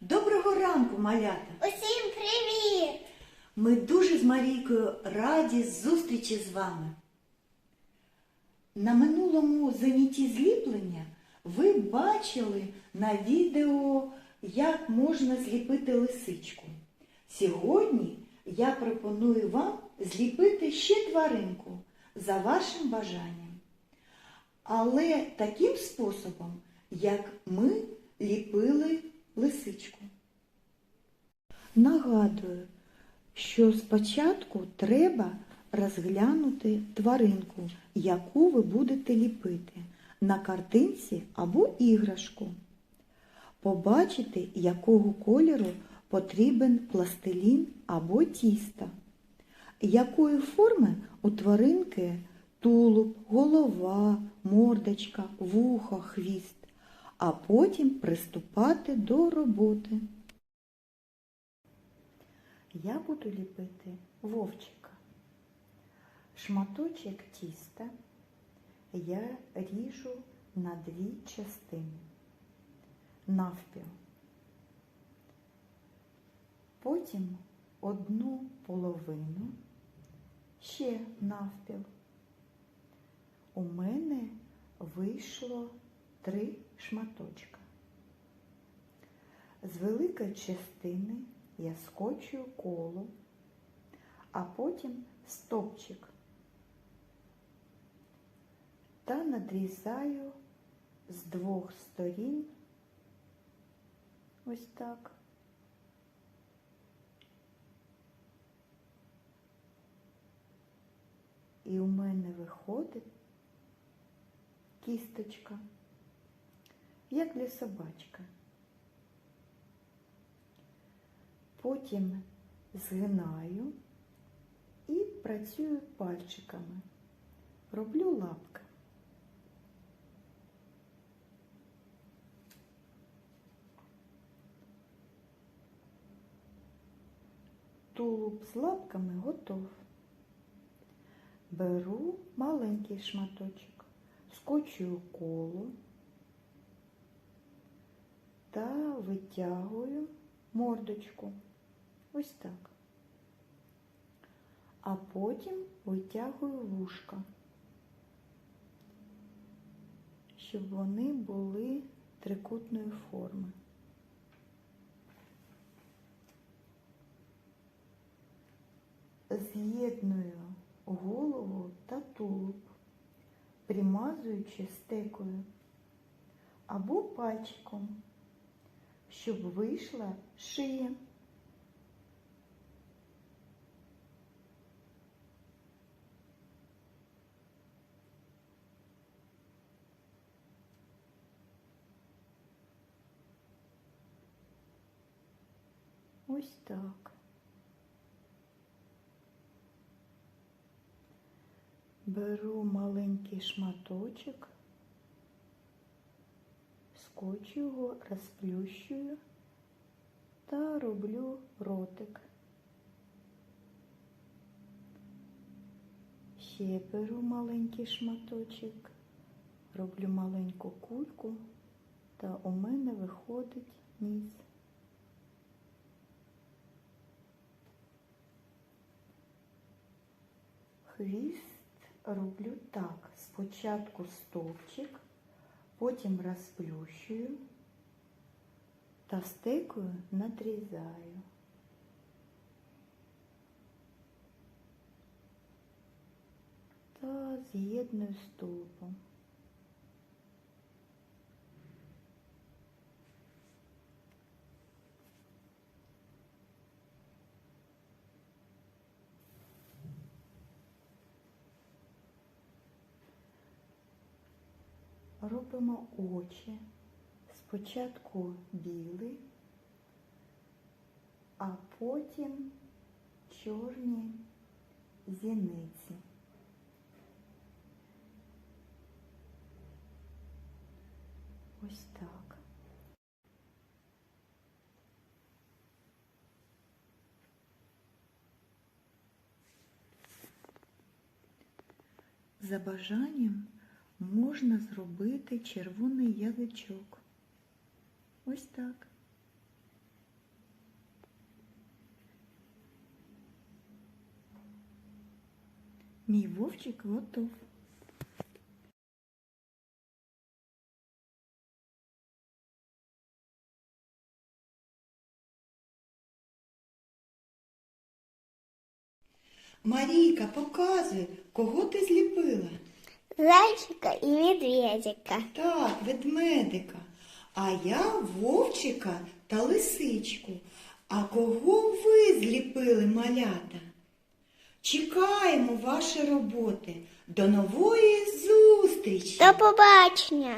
Доброго ранку, малята! Усім привіт! Ми дуже з Марійкою раді зустрічі з вами. На минулому занятті зліплення ви бачили на відео, як можна зліпити лисичку. Сьогодні я пропоную вам зліпити ще тваринку за вашим бажанням. Але таким способом, як ми ліпили лисичку. Нагадую, що спочатку треба розглянути тваринку, яку ви будете ліпити на картинці або іграшку. Побачити, якого кольору потрібен пластилін або тісто, якої форми у тваринки тулуб, голова, мордочка, вухо, хвіст, а потім приступати до роботи. Я буду ліпити вовчика. Шматочок тіста я ріжу на дві частини навпіл. Потім одну половину ще навпіл. У мене вийшло три шматочка. З великої частини я скочую коло, а потім стопчик та надрізаю з двох сторін ось так. І у мене виходить кісточка, як для собачка. Потім згинаю і працюю пальчиками. Роблю лапки. Тулуб з лапками готов. Беру маленький шматочок, скочую коло та витягую мордочку. Ось так. А потім витягую вушка, щоб вони були трикутної форми. З'єдную голову та тулуб, примазуючи стекою або пальчиком, щоб вийшла шия. Ось так. Беру маленький шматочок, скочу його, розплющую та роблю ротик. Ще беру маленький шматочок, роблю маленьку кульку, та у мене виходить ніс. Хвіст роблю так. Спочатку стовпчик, потім розплющую та стекою надрізаю. Та з'єдную стовпом. Робимо очі. Спочатку білий, а потім чорні зіниці. Ось так. За бажанням можна зробити червоний язичок. Ось так. Мій вовчик готов. Марійка, показуй, кого ти зліпила. Зайчика і медведика. Так, ведмедика. А я вовчика та лисичку. А кого ви зліпили, малята? Чекаємо ваші роботи. До нової зустрічі! До побачення!